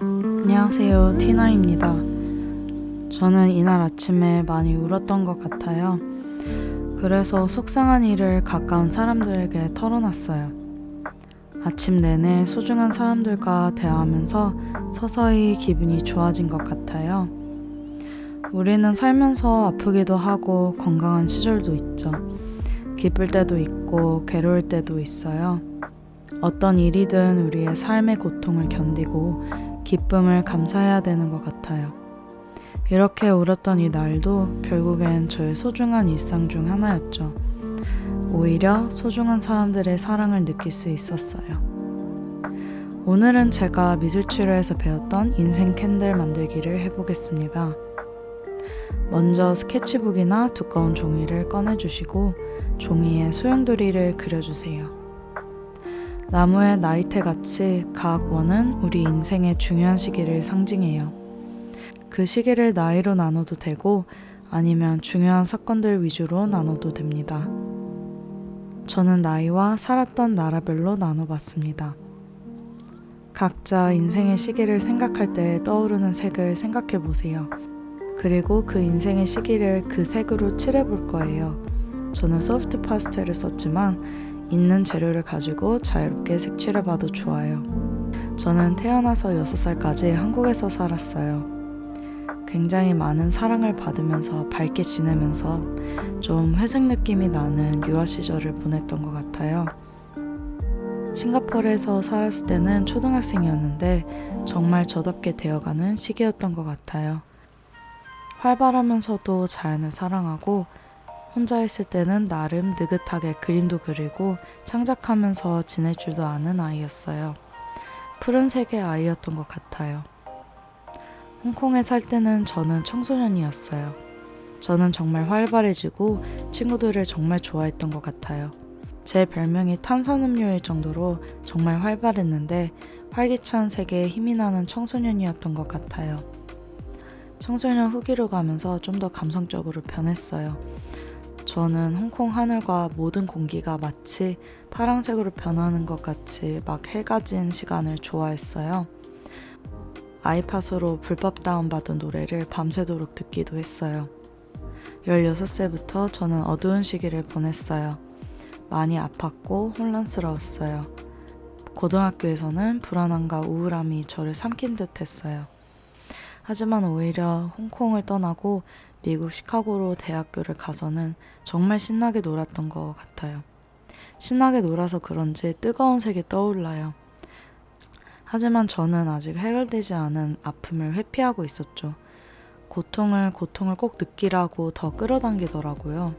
안녕하세요. 티나입니다. 저는 이날 아침에 많이 울었던 것 같아요. 그래서 속상한 일을 가까운 사람들에게 털어놨어요. 아침 내내 소중한 사람들과 대화하면서 서서히 기분이 좋아진 것 같아요. 우리는 살면서 아프기도 하고 건강한 시절도 있죠. 기쁠 때도 있고 괴로울 때도 있어요. 어떤 일이든 우리의 삶의 고통을 견디고 기쁨을 감사해야 되는 것 같아요. 이렇게 울었던 이 날도 결국엔 저의 소중한 일상 중 하나였죠. 오히려 소중한 사람들의 사랑을 느낄 수 있었어요. 오늘은 제가 미술치료에서 배웠던 인생 캔들 만들기를 해보겠습니다. 먼저 스케치북이나 두꺼운 종이를 꺼내주시고 종이에 소용돌이를 그려주세요. 나무의 나이테 같이 각 원은 우리 인생의 중요한 시기를 상징해요. 그 시기를 나이로 나눠도 되고 아니면 중요한 사건들 위주로 나눠도 됩니다. 저는 나이와 살았던 나라별로 나눠봤습니다. 각자 인생의 시기를 생각할 때 떠오르는 색을 생각해 보세요. 그리고 그 인생의 시기를 그 색으로 칠해 볼 거예요. 저는 소프트 파스텔을 썼지만 있는 재료를 가지고 자유롭게 색칠해 봐도 좋아요. 저는 태어나서 6살까지 한국에서 살았어요. 굉장히 많은 사랑을 받으면서 밝게 지내면서 좀 회색 느낌이 나는 유아 시절을 보냈던 것 같아요. 싱가포르에서 살았을 때는 초등학생이었는데 정말 저답게 되어가는 시기였던 것 같아요. 활발하면서도 자연을 사랑하고 혼자 있을 때는 나름 느긋하게 그림도 그리고 창작하면서 지낼 줄도 아는 아이였어요. 푸른색의 아이였던 것 같아요. 홍콩에 살 때는 저는 청소년이었어요. 저는 정말 활발해지고 친구들을 정말 좋아했던 것 같아요. 제 별명이 탄산음료일 정도로 정말 활발했는데 활기찬 세계에 힘이 나는 청소년이었던 것 같아요. 청소년 후기로 가면서 좀 더 감성적으로 변했어요. 저는 홍콩 하늘과 모든 공기가 마치 파란색으로 변하는 것 같이 막 해가 진 시간을 좋아했어요. 아이팟으로 불법 다운받은 노래를 밤새도록 듣기도 했어요. 16세부터 저는 어두운 시기를 보냈어요. 많이 아팠고 혼란스러웠어요. 고등학교에서는 불안함과 우울함이 저를 삼킨 듯 했어요. 하지만 오히려 홍콩을 떠나고 미국 시카고로 대학교를 가서는 정말 신나게 놀았던 것 같아요. 신나게 놀아서 그런지 뜨거운 색이 떠올라요. 하지만 저는 아직 해결되지 않은 아픔을 회피하고 있었죠. 고통을 고통을 꼭 느끼라고 더 끌어당기더라고요.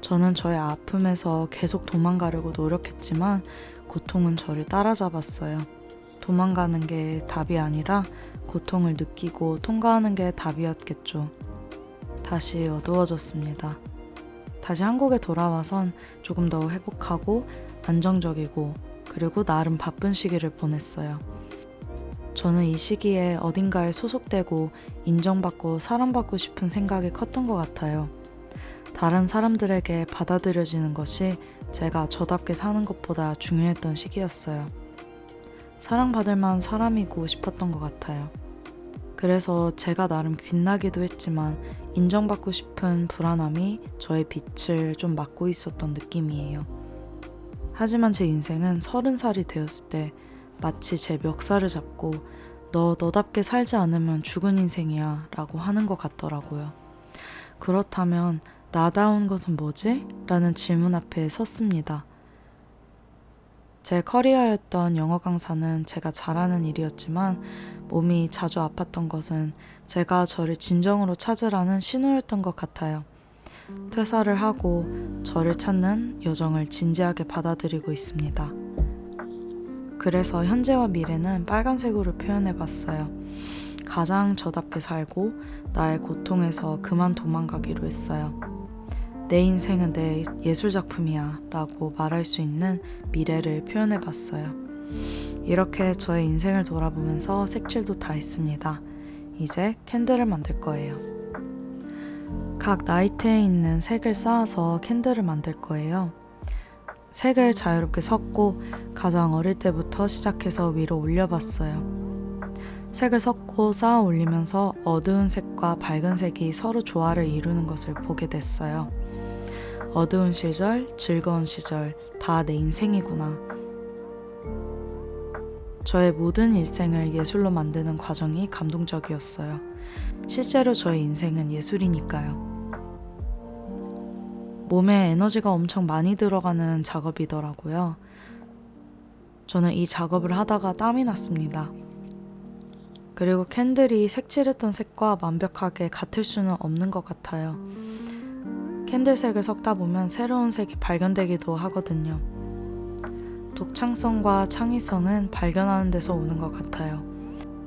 저는 저의 아픔에서 계속 도망가려고 노력했지만 고통은 저를 따라잡았어요. 도망가는 게 답이 아니라 고통을 느끼고 통과하는 게 답이었겠죠. 다시 어두워졌습니다. 다시 한국에 돌아와선 조금 더 회복하고 안정적이고 그리고 나름 바쁜 시기를 보냈어요. 저는 이 시기에 어딘가에 소속되고 인정받고 사랑받고 싶은 생각이 컸던 것 같아요. 다른 사람들에게 받아들여지는 것이 제가 저답게 사는 것보다 중요했던 시기였어요. 사랑받을 만한 사람이고 싶었던 것 같아요. 그래서 제가 나름 빛나기도 했지만 인정받고 싶은 불안함이 저의 빛을 좀 막고 있었던 느낌이에요. 하지만 제 인생은 서른 살이 되었을 때 마치 제 멱살을 잡고 너 너답게 살지 않으면 죽은 인생이야 라고 하는 것 같더라고요. 그렇다면 나다운 것은 뭐지? 라는 질문 앞에 섰습니다. 제 커리어였던 영어 강사는 제가 잘하는 일이었지만 몸이 자주 아팠던 것은 제가 저를 진정으로 찾으라는 신호였던 것 같아요. 퇴사를 하고 저를 찾는 여정을 진지하게 받아들이고 있습니다. 그래서 현재와 미래는 빨간색으로 표현해 봤어요. 가장 저답게 살고 나의 고통에서 그만 도망가기로 했어요. 내 인생은 내 예술작품이야 라고 말할 수 있는 미래를 표현해 봤어요. 이렇게 저의 인생을 돌아보면서 색칠도 다 했습니다. 이제 캔들을 만들 거예요. 각 나이테에 있는 색을 쌓아서 캔들을 만들 거예요. 색을 자유롭게 섞고 가장 어릴 때부터 시작해서 위로 올려봤어요. 색을 섞고 쌓아 올리면서 어두운 색과 밝은 색이 서로 조화를 이루는 것을 보게 됐어요. 어두운 시절, 즐거운 시절, 다 내 인생이구나. 저의 모든 일생을 예술로 만드는 과정이 감동적이었어요. 실제로 저의 인생은 예술이니까요. 몸에 에너지가 엄청 많이 들어가는 작업이더라고요. 저는 이 작업을 하다가 땀이 났습니다. 그리고 캔들이 색칠했던 색과 완벽하게 같을 수는 없는 것 같아요. 캔들색을 섞다 보면 새로운 색이 발견되기도 하거든요. 독창성과 창의성은 발견하는 데서 오는 것 같아요.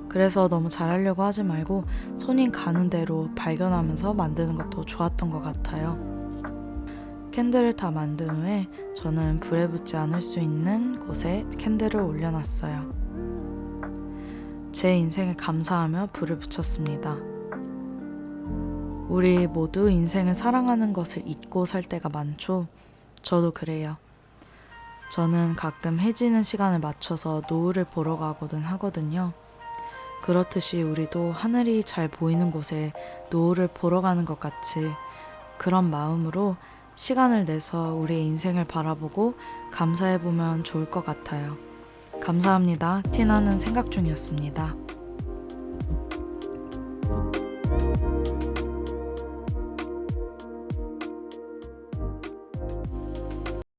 그래서 너무 잘하려고 하지 말고 손이 가는 대로 발견하면서 만드는 것도 좋았던 것 같아요. 캔들을 다 만든 후에 저는 불에 붙지 않을 수 있는 곳에 캔들을 올려놨어요. 제 인생에 감사하며 불을 붙였습니다. 우리 모두 인생을 사랑하는 것을 잊고 살 때가 많죠. 저도 그래요. 저는 가끔 해지는 시간을 맞춰서 노을을 보러 가거든 하거든요. 그렇듯이 우리도 하늘이 잘 보이는 곳에 노을을 보러 가는 것 같이 그런 마음으로 시간을 내서 우리의 인생을 바라보고 감사해보면 좋을 것 같아요. 감사합니다. 티나는 생각 중이었습니다.